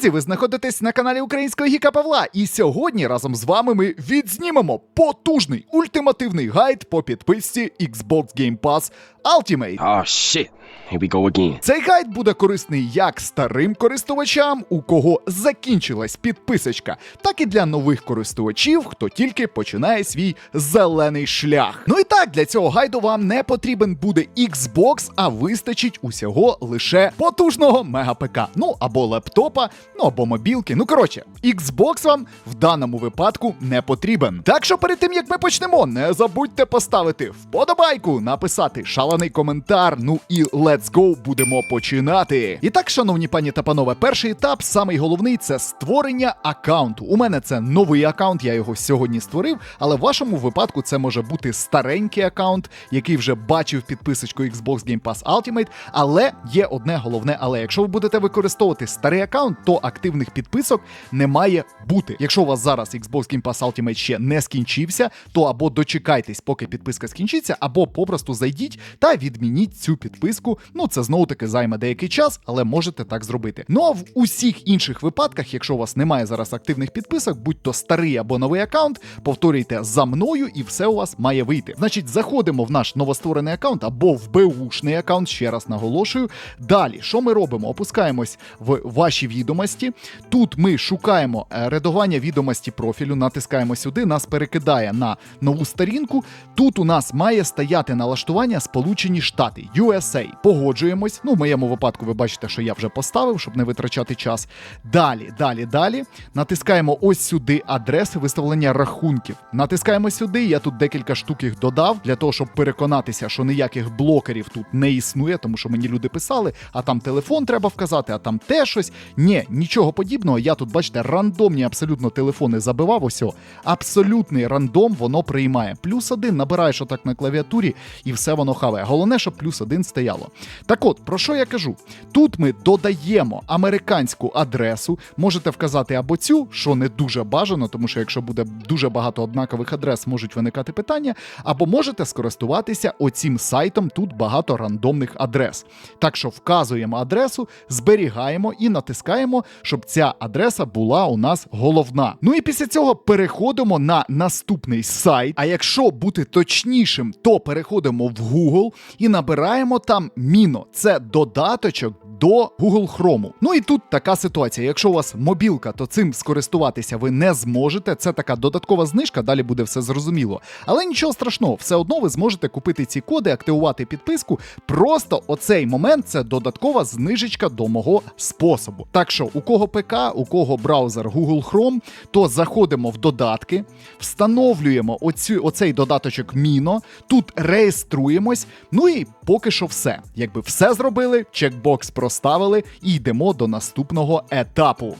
Друзі, ви знаходитесь на каналі Українського Гіка Павла, і сьогодні разом з вами ми відзнімемо потужний ультимативний гайд по підписці Xbox Game Pass Ultimate. Oh shit. Here we go again. Цей гайд буде корисний як старим користувачам, у кого закінчилась підписочка, так і для нових користувачів, хто тільки починає свій зелений шлях. Ну і так, для цього гайду вам не потрібен буде Xbox, а вистачить усього лише потужного мега-ПК. Ну або лептопа, ну або мобілки. Ну коротше, Xbox вам в даному випадку не потрібен. Так що перед тим як ми почнемо, не забудьте поставити вподобайку, написати шалений коментар. Ну і let's go, будемо починати. І так, шановні пані та панове, перший етап, самий головний це створення аккаунту. У мене це новий аккаунт, я його сьогодні створив, але в вашому випадку це може бути старенький аккаунт, який вже бачив підписочку Xbox Game Pass Ultimate. Але є одне головне, але якщо ви будете використовувати старий аккаунт, то активних підписок не має бути. Якщо у вас зараз Xbox Game Pass Ultimate ще не скінчився, то або дочекайтесь, поки підписка скінчиться, або попросту зайдіть та відмініть цю підписку. Ну це знову таки займе деякий час, але можете так зробити. Ну а в усіх інших випадках, якщо у вас немає зараз активних підписок, будь то старий або новий аккаунт, повторюйте за мною, і все у вас має вийти. Значить, заходимо в наш новостворений аккаунт або в БУшний аккаунт, ще раз наголошую. Далі, що ми робимо? Опускаємось в ваші відомості. Тут ми шукаємо е, редагування відомості профілю, натискаємо сюди, нас перекидає на нову сторінку. Тут у нас має стояти налаштування Сполучені Штати USA. Погоджуємось. Ну, в моєму випадку, ви бачите, що я вже поставив, щоб не витрачати час. Далі, далі, далі. Натискаємо ось сюди адреси виставлення рахунків. Натискаємо сюди. Я тут декілька штук їх додав для того, щоб переконатися, що ніяких блокерів тут не існує, тому що мені люди писали, а там телефон треба вказати, а там те щось. Ні, нічого подібного. Я тут, бачите, рандомні абсолютно телефони забивав. Ось абсолютний рандом воно приймає. Плюс один набираєш отак на клавіатурі, і все воно хаває. Головне, щоб плюс один стояло. Так от, про що я кажу? Тут ми додаємо американську адресу. Можете вказати або цю, що не дуже бажано, тому що якщо буде дуже багато однакових адрес, можуть виникати питання. Або можете скористуватися оцім сайтом. Тут багато рандомних адрес. Так що вказуємо адресу, зберігаємо і натискаємо, щоб ця адреса була у нас головна. Ну і після цього переходимо на наступний сайт. А якщо бути точнішим, то переходимо в Google і набираємо там Міно. Це додаточок. До Google Chrome. Ну і тут така ситуація. Якщо у вас мобілка, то цим скористуватися ви не зможете. Це така додаткова знижка, далі буде все зрозуміло. Але нічого страшного, все одно ви зможете купити ці коди, активувати підписку. Просто оцей момент це додаткова знижечка до мого способу. Так що, у кого ПК, у кого браузер Google Chrome, то заходимо в додатки, встановлюємо оцю, оцей додаточок Міно, тут реєструємось. Ну і поки що все. Якби все зробили, чекбокс проставили і йдемо до наступного етапу.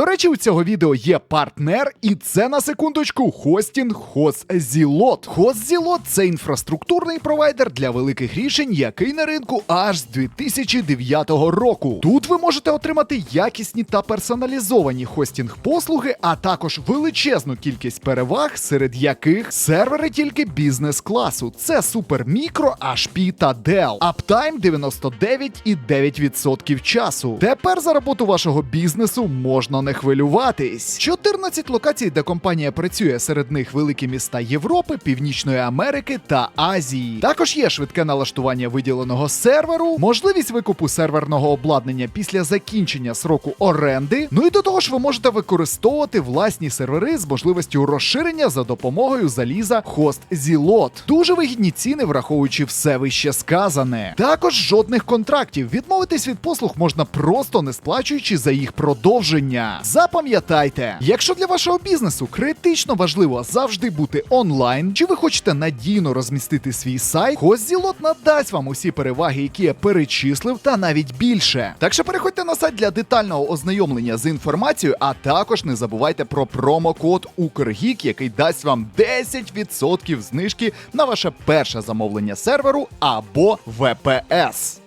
До речі, у цього відео є партнер, і це на секундочку хостінг HostZilot. HostZilot – це інфраструктурний провайдер для великих рішень, який на ринку аж з 2009 року. Тут ви можете отримати якісні та персоналізовані хостінг-послуги, а також величезну кількість переваг, серед яких сервери тільки бізнес-класу. Це супермікро, HP та Dell. Uptime 99,9% часу. Тепер за роботу вашого бізнесу можна не хвилюватись. 14 локацій, де компанія працює, серед них великі міста Європи, Північної Америки та Азії. Також є швидке налаштування виділеного серверу, можливість викупу серверного обладнання після закінчення сроку оренди. Ну і до того ж, ви можете використовувати власні сервери з можливістю розширення за допомогою заліза Host Zilot. Дуже вигідні ціни, враховуючи все вище сказане. Також жодних контрактів. Відмовитись від послуг можна просто не сплачуючи за їх продовження. Запам'ятайте, якщо для вашого бізнесу критично важливо завжди бути онлайн, чи ви хочете надійно розмістити свій сайт, Хостзілот надасть вам усі переваги, які я перечислив, та навіть більше. Так що переходьте на сайт для детального ознайомлення з інформацією, а також не забувайте про промокод UKRGEEK, який дасть вам 10% знижки на ваше перше замовлення серверу або VPS.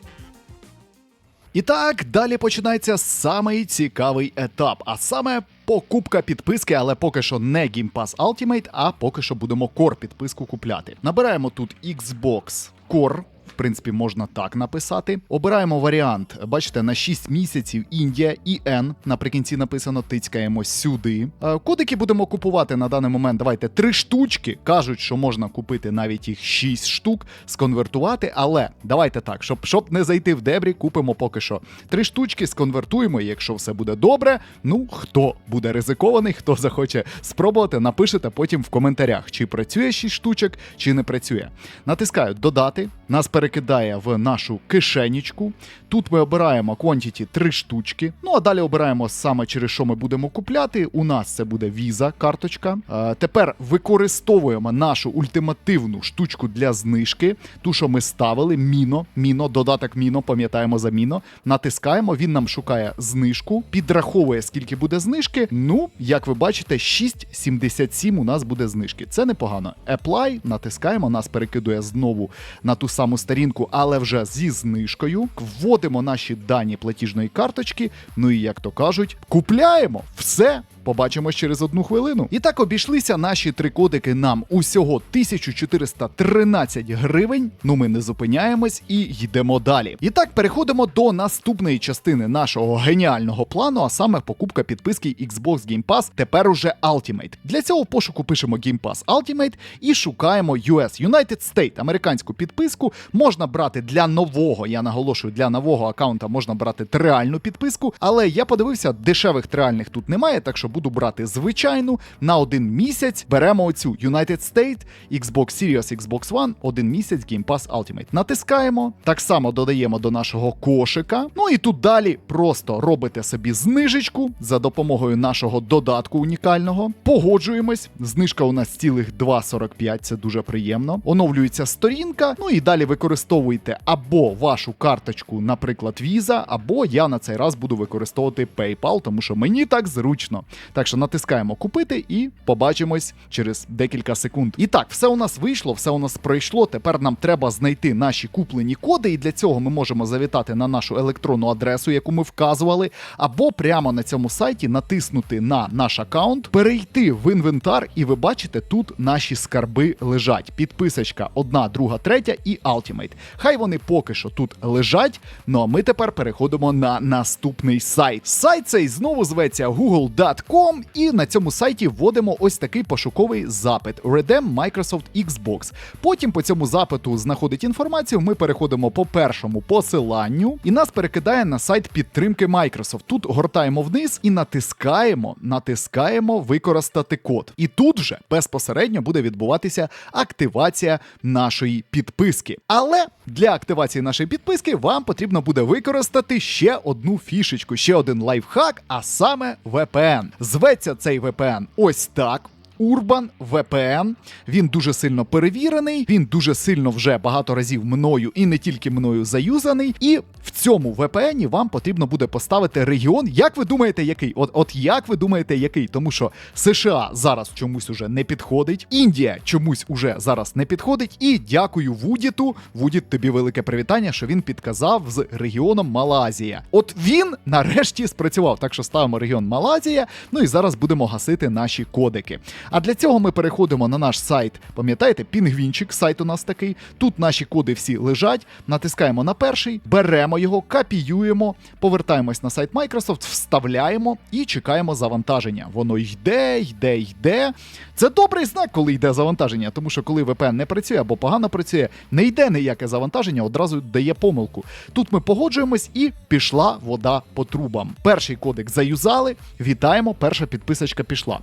І так, далі починається самий цікавий етап, а саме покупка підписки, але поки що не Game Pass Ultimate, а поки що будемо Core підписку купляти. Набираємо тут Xbox Core. В принципі, можна так написати. Обираємо варіант. Бачите, на 6 місяців Індія і N. Наприкінці написано тицькаємо сюди. Е, Кодики будемо купувати на даний момент. Давайте три штучки. Кажуть, що можна купити навіть їх 6 штук, сконвертувати. Але давайте так, щоб, щоб не зайти в дебрі, купимо поки що три штучки, сконвертуємо. Якщо все буде добре, ну хто буде ризикований, хто захоче спробувати, напишете потім в коментарях, чи працює 6 штучок, чи не працює. Натискаю додати. Нас перекидає в нашу кишенічку. Тут ми обираємо quantity 3 штучки. Ну а далі обираємо саме через що ми будемо купляти. У нас це буде віза карточка. Е, тепер використовуємо нашу ультимативну штучку для знижки. Ту, що ми ставили, міно, міно, додаток міно, пам'ятаємо за міно. Натискаємо, він нам шукає знижку, підраховує, скільки буде знижки. Ну, як ви бачите, 6,77 у нас буде знижки. Це непогано. Apply, натискаємо, нас перекидує знову на ту саму сторінку, але вже зі знижкою. Вводимо наші дані платіжної карточки. Ну і як то кажуть, купляємо все. Побачимось через одну хвилину. І так обійшлися наші три кодики нам усього 1413 гривень. Ну ми не зупиняємось і йдемо далі. І так переходимо до наступної частини нашого геніального плану, а саме покупка підписки Xbox Game Pass, тепер уже Ultimate. Для цього в пошуку пишемо Game Pass Ultimate і шукаємо US United State, американську підписку. Можна брати для нового, я наголошую, для нового аккаунта можна брати триальну підписку, але я подивився, дешевих триальних тут немає, так що буду брати звичайну на один місяць. Беремо оцю United State, Xbox Series, Xbox One, один місяць Game Pass Ultimate. Натискаємо, так само додаємо до нашого кошика. Ну і тут далі просто робите собі знижечку за допомогою нашого додатку унікального. Погоджуємось. Знижка у нас цілих 2,45, це дуже приємно. Оновлюється сторінка. Ну і далі використовуєте або вашу карточку, наприклад, Visa, або я на цей раз буду використовувати PayPal, тому що мені так зручно. Так що натискаємо купити і побачимось через декілька секунд. І так, все у нас вийшло, все у нас пройшло. Тепер нам треба знайти наші куплені коди, і для цього ми можемо завітати на нашу електронну адресу, яку ми вказували, або прямо на цьому сайті натиснути на наш аккаунт, перейти в інвентар, і ви бачите, тут наші скарби лежать. Підписочка одна, друга, третя і Ultimate. Хай вони поки що тут лежать. Ну а ми тепер переходимо на наступний сайт. Сайт цей знову зветься google.com, і на цьому сайті вводимо ось такий пошуковий запит Redem Microsoft Xbox. Потім по цьому запиту знаходить інформацію. Ми переходимо по першому посиланню, і нас перекидає на сайт підтримки Microsoft. Тут гортаємо вниз і натискаємо, натискаємо використати код. І тут вже безпосередньо буде відбуватися активація нашої підписки. Але для активації нашої підписки вам потрібно буде використати ще одну фішечку, ще один лайфхак, а саме VPN. Зветься цей VPN ось так. Urban VPN. Він дуже сильно перевірений, він дуже сильно вже багато разів мною і не тільки мною заюзаний. І в цьому VPN вам потрібно буде поставити регіон. Як ви думаєте, який? От, от як ви думаєте, який? Тому що США зараз чомусь уже не підходить, Індія чомусь уже зараз не підходить. І дякую Вудіту. Вудіт, тобі велике привітання, що він підказав з регіоном Малазія. От він нарешті спрацював. Так що ставимо регіон Малазія. Ну і зараз будемо гасити наші кодики. А для цього ми переходимо на наш сайт. Пам'ятаєте, пінгвінчик, сайт у нас такий. Тут наші коди всі лежать. Натискаємо на перший, беремо його, копіюємо, повертаємось на сайт Microsoft, вставляємо і чекаємо завантаження. Воно йде, йде, йде. Це добрий знак, коли йде завантаження, тому що коли VPN не працює або погано працює, не йде ніяке завантаження, одразу дає помилку. Тут ми погоджуємось і пішла вода по трубам. Перший кодек заюзали. Вітаємо, перша підписочка пішла.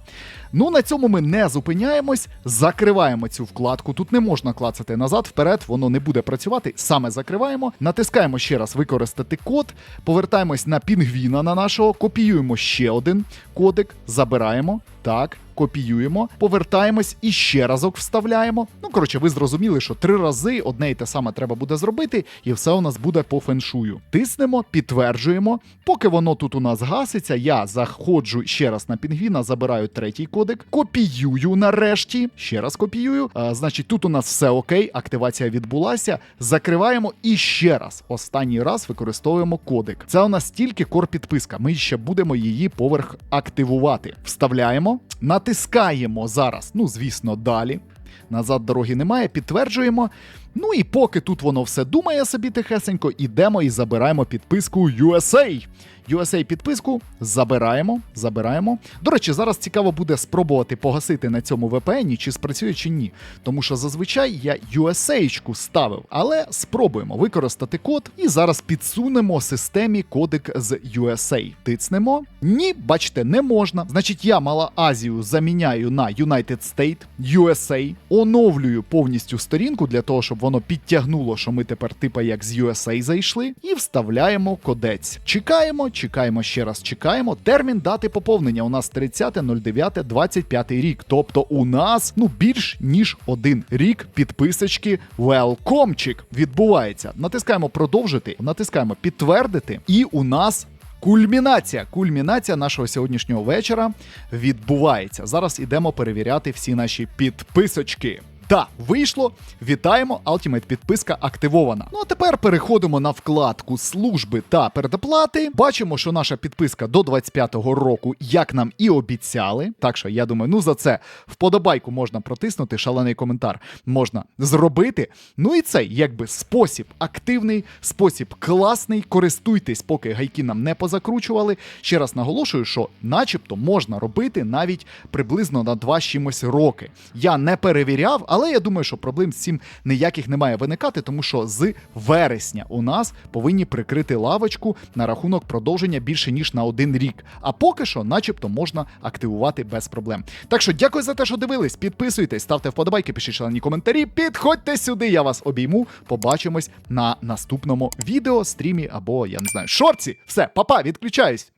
Ну на цьому ми не зупиняємось, закриваємо цю вкладку. Тут не можна клацати назад, вперед, воно не буде працювати. Саме закриваємо, натискаємо ще раз використати код, повертаємось на пінгвіна на нашого, копіюємо ще один кодик, забираємо. Так, копіюємо, повертаємось і ще разок вставляємо. Ну, коротше, ви зрозуміли, що три рази одне і те саме треба буде зробити, і все у нас буде по феншую. Тиснемо, підтверджуємо. Поки воно тут у нас гаситься, я заходжу ще раз на пінгвіна, забираю третій кодек, копіюю нарешті. Ще раз копіюю. А, значить, тут у нас все окей, активація відбулася. Закриваємо і ще раз. Останній раз використовуємо кодек. Це у нас тільки кор підписка. Ми ще будемо її поверх активувати. Вставляємо. Натискаємо зараз, ну, звісно, далі. Назад дороги немає, підтверджуємо. Ну і поки тут воно все думає собі тихесенько, ідемо і забираємо підписку USA. USA підписку забираємо, забираємо. До речі, зараз цікаво буде спробувати погасити на цьому VPN, чи спрацює чи ні. Тому що зазвичай я USA-чку ставив, але спробуємо використати код і зараз підсунемо системі кодик з USA. Тицнемо. Ні, бачите, не можна. Значить, я Мала Азію заміняю на United State, USA, оновлюю повністю сторінку для того, щоб воно підтягнуло, що ми тепер типа як з USA зайшли, і вставляємо кодець. Чекаємо, чекаємо ще раз, чекаємо. Термін дати поповнення у нас 30.09.25 рік. Тобто у нас ну більш ніж один рік підписочки Велкомчик відбувається. Натискаємо продовжити, натискаємо підтвердити, і у нас. Кульмінація, кульмінація нашого сьогоднішнього вечора відбувається. Зараз ідемо перевіряти всі наші підписочки. Да, вийшло. Вітаємо, Ultimate підписка активована. Ну а тепер переходимо на вкладку служби та передоплати. Бачимо, що наша підписка до 25-го року, як нам і обіцяли. Так що я думаю, ну за це вподобайку можна протиснути, шалений коментар можна зробити. Ну і цей якби спосіб активний, спосіб класний. Користуйтесь, поки гайки нам не позакручували. Ще раз наголошую, що начебто можна робити навіть приблизно на 2 чимось роки. Я не перевіряв, але я думаю, що проблем з цим ніяких не має виникати, тому що з вересня у нас повинні прикрити лавочку на рахунок продовження більше ніж на один рік. А поки що, начебто, можна активувати без проблем. Так що дякую за те, що дивились. Підписуйтесь, ставте вподобайки, пишіть шалені коментарі. Підходьте сюди, я вас обійму. Побачимось на наступному відео, стрімі або я не знаю, шорці. Все, папа, відключаюсь.